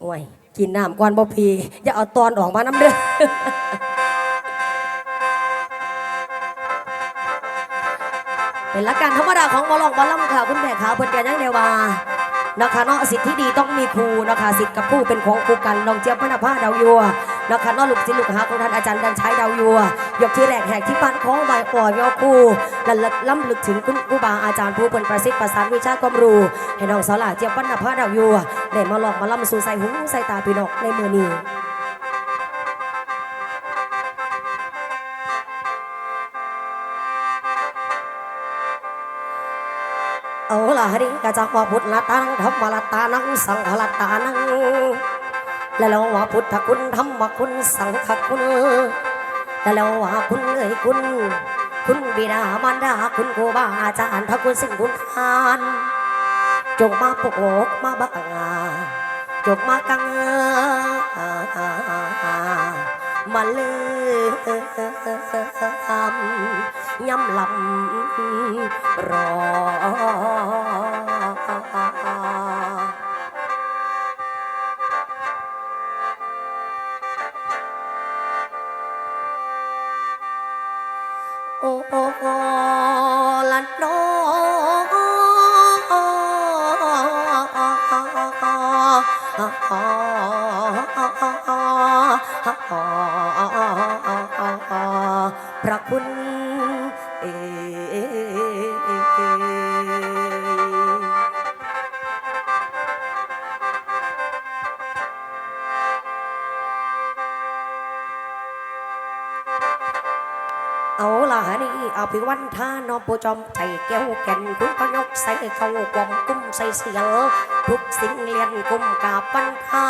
โอ้ยกินน้ำก่อนบ่พีอย่าเอาตอนออกมาน้ำเด้อเป็นละกการธรรมดาของมอลองหมอลำค่ะ คุณแม่ขาเพิ่นแกนยังเดียวว่านะคะเนาะสิทธิ์ที่ดีต้องมีครูนะคะสิทธิ์กับครูเป็นของครูกันน้องเจี๊ยบพนภาดาวยัว นะคะนาะลูกศิษย์ลูกหาของท่านอาจารย์ดันชัยดาวยัวยกที่แรกแหกที่บ้านของใบปอยอครูและล้ำลึกถึงคุณครูบาอาจารย์ผู้เป็นประสิทธิ์ประสานวิชาความรู้ให้น้องสาวหลาเจี๊ยบพนภาดาวยัวได้มาหลองมาล่ำสู่ใส่หูใส่ตาพี่นองในมือนี้เอาละฮะนี่กะจักว่าพุทธละตานังธรรมละตานังสังฆละตานัง และแล้วว่าพุทธคุณธรรมคุณสังฆคุณ และแล้วว่าคุณเอ่ยคุณ คุณบิดามารดาคุณครูบาอาจารย์พระคุณสิ่งคุณทาน จงมาปกอกมาบังาจงมากังมาเลยย้ำลำรอ โอ้ละน้พระคุณ อาพิวันท่านอปจอมใจแก้วแก่นคุณพยกใส่เข้ากลมกุ้มใส่เสียงทุกสิ่งเลียนกุ้มกาปัญหา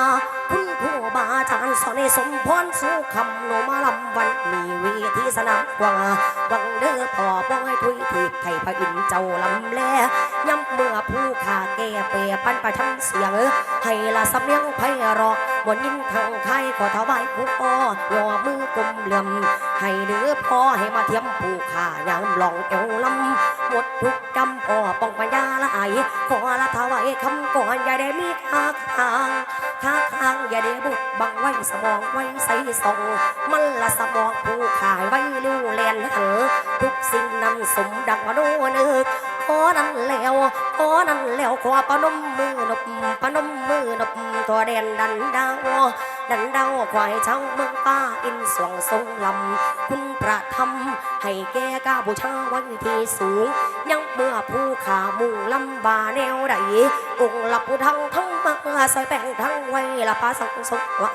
คุณผู้บาอาจารย์สอนให้สมพรสู่คำโนมาลำวันมีวีที่สนามกว่าวังเด้อพ่อป้อยทุยทีบไทยพระอินเจ้าลำแลย้ำเมื่อผู้ขาแก่เปรปันประชันเสียงให้ละสำเนียงไพเราะ บนยินทางไทยขอถวายผู้อ้อย่อมือกลมเหลื่อมให้เดือพอให้มาเทียมผู้ขายามลองเอวลำหมดทุกกำพอป้องปัญญาละไอขอละถวายคำก่อนอย่าได้มีทาทางทาทางอย่าได้บุดบังไว้สมองไว้ใส่ส่องมันละสมองผู้ขายไว้ลู่แลนเหอทุกสิ่งนั้นสมดังว่าโนนึก อนั้นแล้วขอนั้นแล้วขอปนมมือนบปนมมือนบตัวแดนดันดาวดันดาวควายเช้าเมืองป้าอินสวงทรงลำ คุณประทำให้แก่ก้าบูชาไว้ที่สูง ยังเมื่อผู้ขามุ่งลำบาแนวใดองค์ลับผู้ทั้งทั้งมาใส่แป้งทั้งไว้ละพาสังสงไหว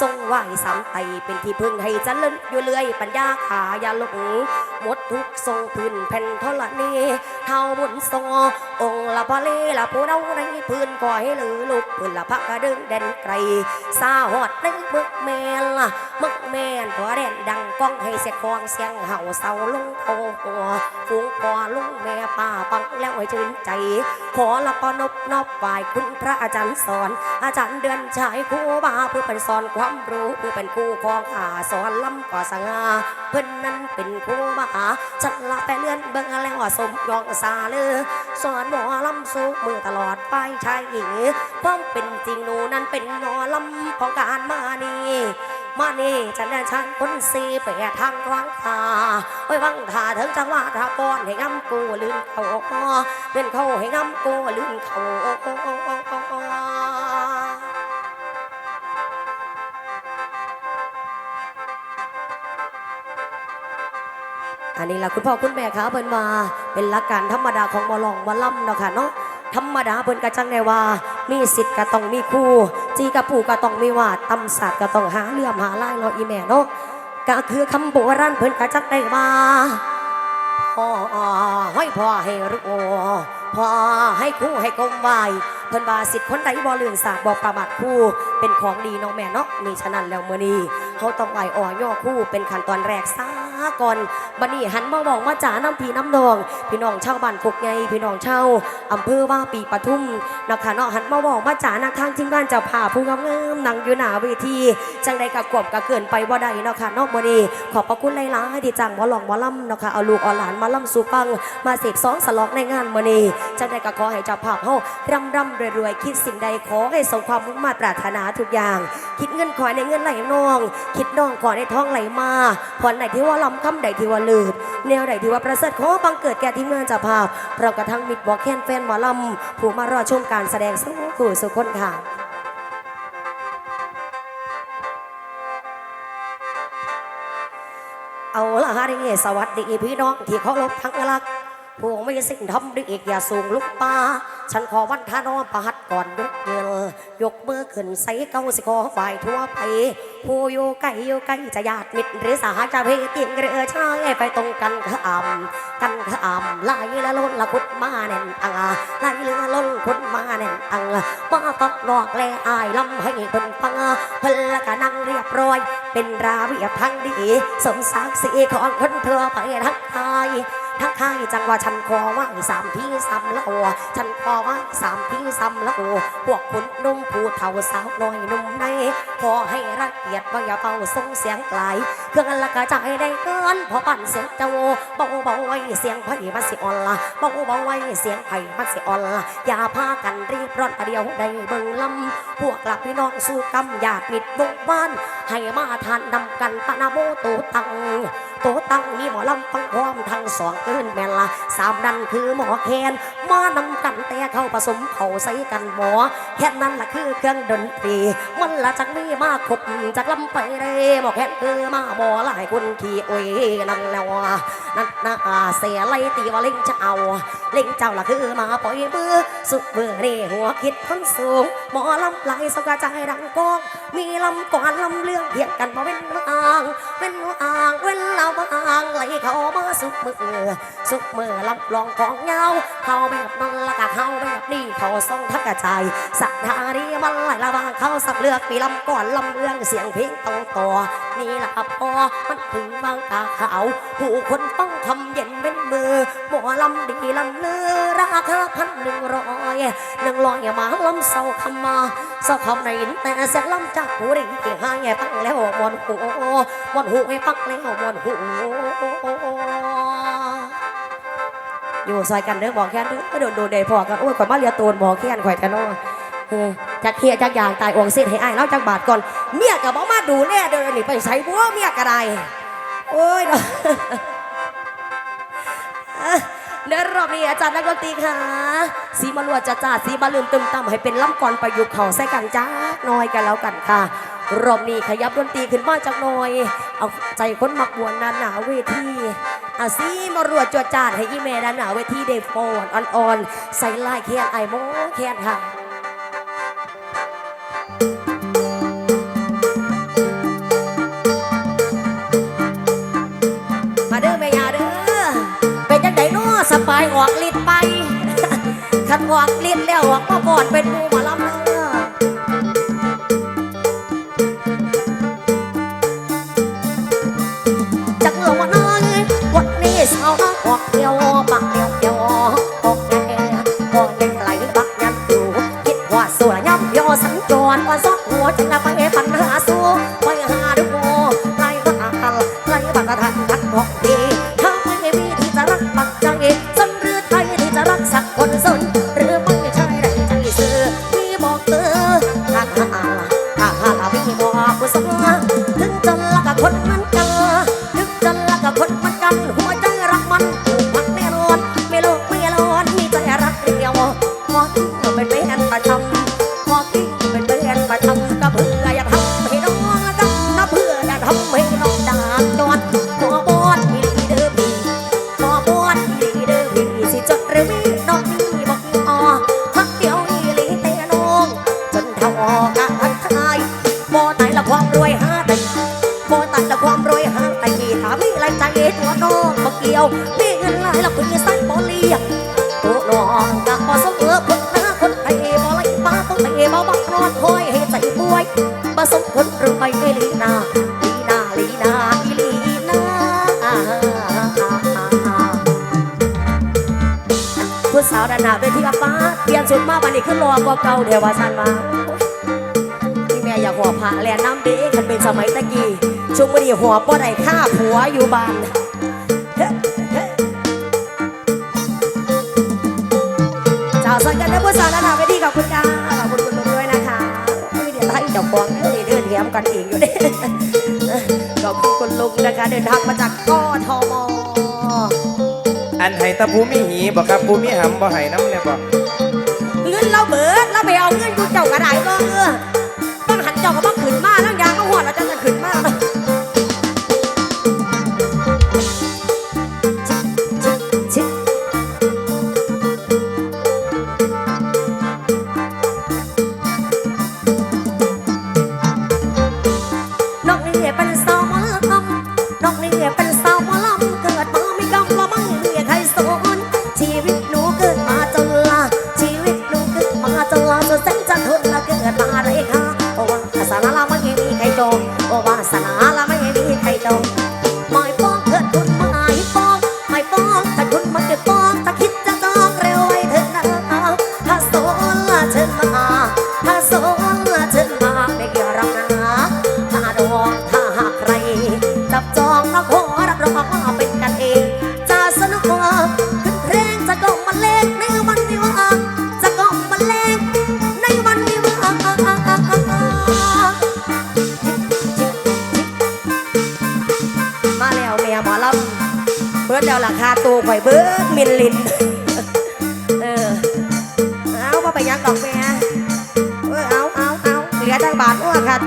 ทรงไหวสามไตเป็นที่พึ่งให้เจริญอยู่เรื่อยปัญญาขายาหลงหมดทุกทรงพื้นแผ่นทรณีเท่าบุญทรงองค์ละพะเลละผู้เดาในพื้นก่อยหรือลูกพื้นละพักกระดึงแดนไกลสาหอดในมึกแมนล่ะมึกแมนพอแดนดังก้องให้เสียคองเสียงเห่าเศร้าลงโตหัวฝูงพอลุงแม่ป้าปังแล้วให้ชื่นใจ ขอละปอนบนอบฝ่ายคุณพระอาจารย์สอน อาจารย์เดือนชายครูบาเพื่อเป็นสอนความความรู้เพื่อเป็นครูของอาสอนล้ำก่อสง่าเพื่อนนั้นเป็นครูบาฉันละไปเลื่อนเบิ่งแล้วสมยองซาเลือสอนหมอลำสู้มือตลอดไปชายหญิงความเป็นจริงหนูนั้นเป็นหมอลำของการมานี่มานี่ฉันได้ชันคนสีไปทางวังคาโอ้วังคาถึงจังหวะทากอนให้งำกูลื่นเขาเลื่อนเขาให้งำกูลื่นเขา อันนี้ล่ะคุณพ่อคุณแม่คะเพิ่นมาเป็นหลักการธรรมดาของหมอลองหมอลำเนาะค่ะเนาะธรรมดาเพิ่นกะจังได้ว่า มีสิทธิ์ก็ต้องมีครูจีกับปู่ก็ต้องมีวาดตำศาสตร์ก็ต้องหาเลื่อมหาลายเนาะอีแม่เนาะก็คือคำโบราณเพิ่นกะจักได้ว่าพ่อให้พ่อให้รู้พ่อให้ครูให้กลมไหวเพิ่นว่าสิทธิ์คนใดบ่เลื่อนศาสตร์บ่ประมาทครูเป็นของดีน้องแม่เนาะนี่ฉะนั้นแล้วมื้อนี้เฮาต้องไหวอ่อย่อครูเป็นขั้นตอนแรกซะาก่อนบัดนี้หันมาบอกมาจ๋าน้ำพีน้ำนอง พี่น้องชาวบ้านกกไงพี่น้องชาวอำเภอว่าปีปทุมนะคะเนาะหันมาบอกมาจ๋านักทางทีมงานเจะพาผู้งามๆนั่งอยู่หน้าเวทีจังใดกะกวบกะเกินไปบ่ได้เนาะค่ะนอกมื้อนี้ขอบพระคุณหลายๆที่จ้างมอหลองมอลำเนาะค่ะเอาลูกเอาหลานมาลำสู่ฟัง มาเสพสองสลอกในงานมื้อนี้จังใดกะขอให้เจ้าภาพเฮาร่ำร่ำรวยๆคิดสิ่งใดขอให้สมความมุ่งมั่นปรารถนาทุกอย่าง คิดเงินขอในเงินไหลน้อง คิดน้องขอในท้องไหลมาพรไหนที่ว่าลำคำใดที่ว่าลืดแนวใดที่ว่าประเสริฐขอบังเกิดแก่ทีมงานเจ้าภาพเรากระทั่งมิดบอกแค้นแฟนหมอลำผู้มารอชมการแสดงสู้ขู่สุคนค่ะเอาละฮะนี่สวัสดีพี่น้องที่เคารพทั้งรัก ผู้ไม่สิ่งทำดีอีกอย่าสูงลุกป่าฉันขอวันทานอประหัดก่อนยกเงินยกมือขึ้นใส่เก้าสิขอฝ่ายทั่วไป ผู้อยู่ไกลอยู่ไกลจะญาติมิตรหรือสหจะเพศติงหรือชายไปตรงกันข้ามกันข้ามไหลละล้นละคุดมาแน่นอังไหลเรือล้นคุดมาแน่นอังมาตอกนอกแลอายลำให้เพิ่นฟังเพิ่นละก็นั่งเรียบร้อย เป็นราเวียบทั้งดี สมศักดิ์ศรีของคนเพื่อไปทั้ง ไทยทั้งไทยจังว่าฉันขอว่าสามที่ซ้ำละโอฉันขอว่าสามที่ซ้ำละโอพวกคุณนุ่มผู้เฒ่าสาวน้อยนุ่มในขอให้รักเกียรติว่าอย่าเป่าส่งเสียงไกลเครื่องละกระจายได้เกินพอปั่นเสียงเจ้าเบาเบาไว้เสียงไผ่มาสิอ่อนละเบาเบาไว้เสียงไผ่มาสิอ่อนละอย่าพากันรีบร้อนปเดียวได้เบิ่งลำพวกหลับพี่น้องสู้กำญาติมิตรวงบ้านให้มาทานนำกันปะนาโมโตตัง โตตั้งมีหมอลำฟังพร้อมทั้งสองเกินแม่ละสามนั่นคือหมอแคนมานำกันแต่เข้าผสมเข้าใส่กันหมอแค่นั้นละคือเครื่องดนตรีมันละจักมีมาครบจากลำไปเลยหมอแคนคือมาหมอหลายคนขี่โอ้ยนั่นแล้วะนั่นนะเสียไล่ตีว่าเล่งจะเอาเล่งเจ้าละคือมาปล่อยมือสุดเบื่อนี่หัวคิดคนสูงหมอลำไหลสกระจายดังกอง มีลำก่อนลำเรื่องเพียงกันมาเว้นอ่างเว้นอ่างเว้นเราบางไหลเขามาสุกมือสุกมือลำลองของเงาเขาแบบนั้นละกะเขาแบบนี้เขาส่งทักกระจายสัทธานี้มันไหลละบางเขาสักเลือกมีลำก่อนลำเรื่องเสียงเพลงต้องต่อ นี่ละครับพอมันถึงบางตาขาว ผู้คนต้องทำเย็นเป็นมือหมอลำดีลำเลือราคาพันหนึ่งร้อยหนึ่งร้อยมาลำเศร้าคำมาสะคำในแต่เสียงลำจากหูได้หายฟังแล้วมวนหูมวนหูให้ฟังแล้วมวนหูอยู่ซอยกันเด้อบอกแค่เด้อโดนโดนเดพอกันโอ้ยก่อนมาเรียตูนบอกแค่นข่อยกันเนาะเออ จักเคียจักอย่างตายองเส้นให้อ้ายแล้วจักบาทก่อนเมียก็บอกมาดูแน่เดินนี่ไปใส่บัวเมียก็ไดโอ้ยเนาะเดินรอบนี้อาจารย์นักดนตรีค่ะสีมาลวดจะจ่าสีมาลืมตึมต่ำให้เป็นล่ำก่อนประยุกต์เขาใส่กันจ้าหน้อยกันแล้วกันค่ะ รอบนี้ขยับดนตรีขึ้นมาจากหน่อย เอาใจคนมักบวนด้านหนาเวทีอาซีมารวดจวดจาดให้ยี่เมดานหนาเวทีเดฟโฟนอ่อนๆใส่ลายแคนไอโมแคนค่ะ เนาะสปายออกฤทธิ์ไปขันออกฤทธิ์แล้วออกมาก่อนเป็นมูมา เป็นแฟนประจำาวด้านหน้าเวทีกับป้าเปลี่ยนชุดมาบันนี้ขึ้นรอกว่าเก่าเดี๋ยวว่าสันมาพี่แม่อยากหัวผ้าแลน้ำเด็กคันเป็นสมัยตะกี้ช่วงมื่อนี้หัวป้อได้ฆ่าผัวอยู่บ้านเจ้าสังกันนะผู้สาวด้านหน้าเวทีขอบคุณค่ะขอบคุณคุณลุงด้วยนะคะไม่เดี๋ยวให้เจ้าของนี่เดินแถมกันเองอยู่เด้ขอบคุณคุณลุงนะคะเดินทางมาจากกทม อันให้ตะภูมิหีบอกครับภูมิหำบ่ให้น้ำเนี่ยบอกเงินเราเบิดเราไปเอาเงินกูเจ้ากระได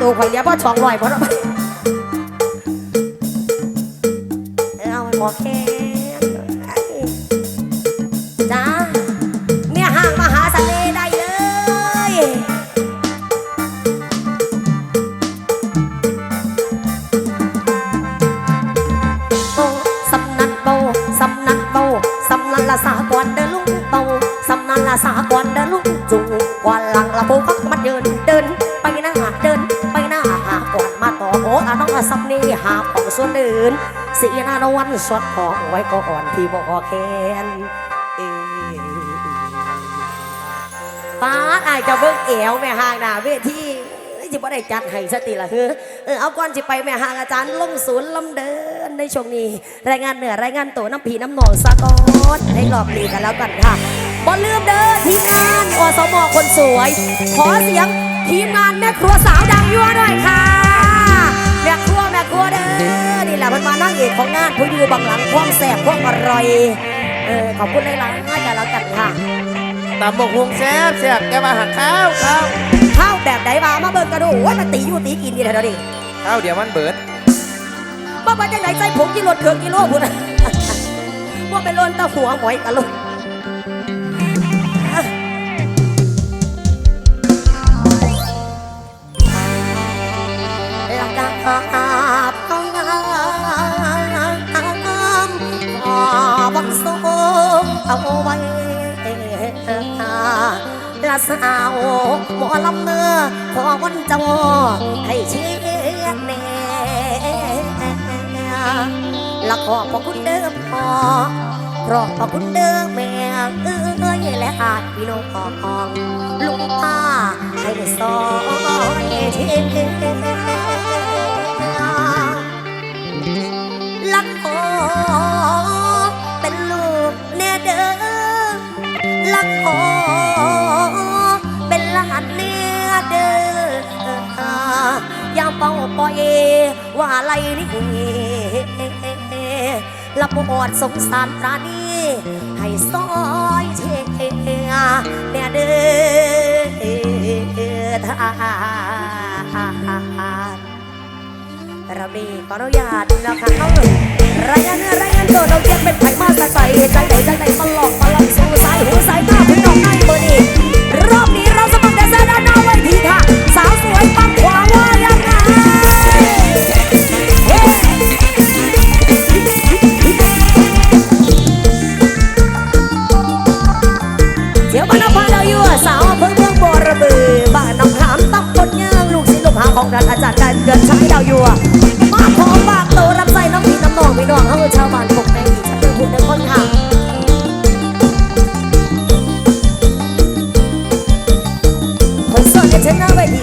ทอ้วค่ะตัวข่อยเดียวพ่อสองร้อยพอแล้วเออเอาหมอแค่ ซับนี่หาของส่วนอื่นสีนาละวันสวดของไว้ก่อนที่บอกแคนเอป้าอายจะเบิ่งเอวแม่ห่างหน้าเวทีจิบ่ได้จัดให้สติละเฮ้อเออเอาก่อนจิไปแม่ห่างอาจารย์ลงศูนย์ลำเดินในช่วงนี้ รายงานเหนือรายงานตัวน้ำผีน้ำหนองสะกอนให้รอบนี้กันแล้วกันค่ะบ่ลืมเด้อทีมงานอสมคนสวย ขอเสียงทีมงานแม่ครัวสาวดังยั่วหน่อยค่ะ ม่ครัวแม่ครัวเด้อนี่แหละมันมานั่งเอกของงานผู้อยู่บังหลังความแสบความอร่อยเออขอบคุณหลายๆกันแล้วกันค่ะตำบกฮวงแซ่บแซ่บแกมาหักข้าวข้าวข้าวแบบไหนมามาเบิ่งกระดูกว่ามันตีอยู่ตีกินนี่แหละเดี๋ยวดิข้าวเดี๋ยวมันเบิดว่าไปจังไหนใจผมกิโลเถืองกิโลพุ่นน่ะว่าไปโลนตะหัวหมอยกะโลห สาวหมอลำเนื้อขอวันเจ้าให้เชียร์แน่ละขอพระคุณเด้อพ่อเพราะพระคุณเด้อแม่เอ้ยและอาจพี่น้องลุงป้าให้สอนเทลักขอเป็นลูกแน่เด้อลักขอ เป้าปล่อยว่าอะไรนี่ละปอดสงสารปราณีให้ซอยเชียแม่เด้อทานเราดีขออนุญาตนะคะเข้า 真难为你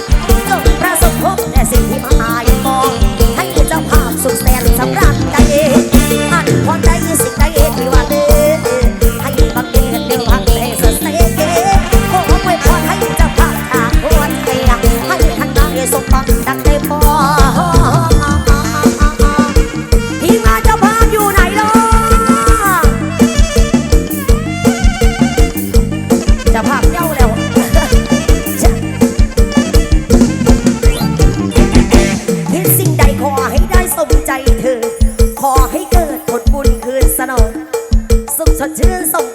Oh. Thật!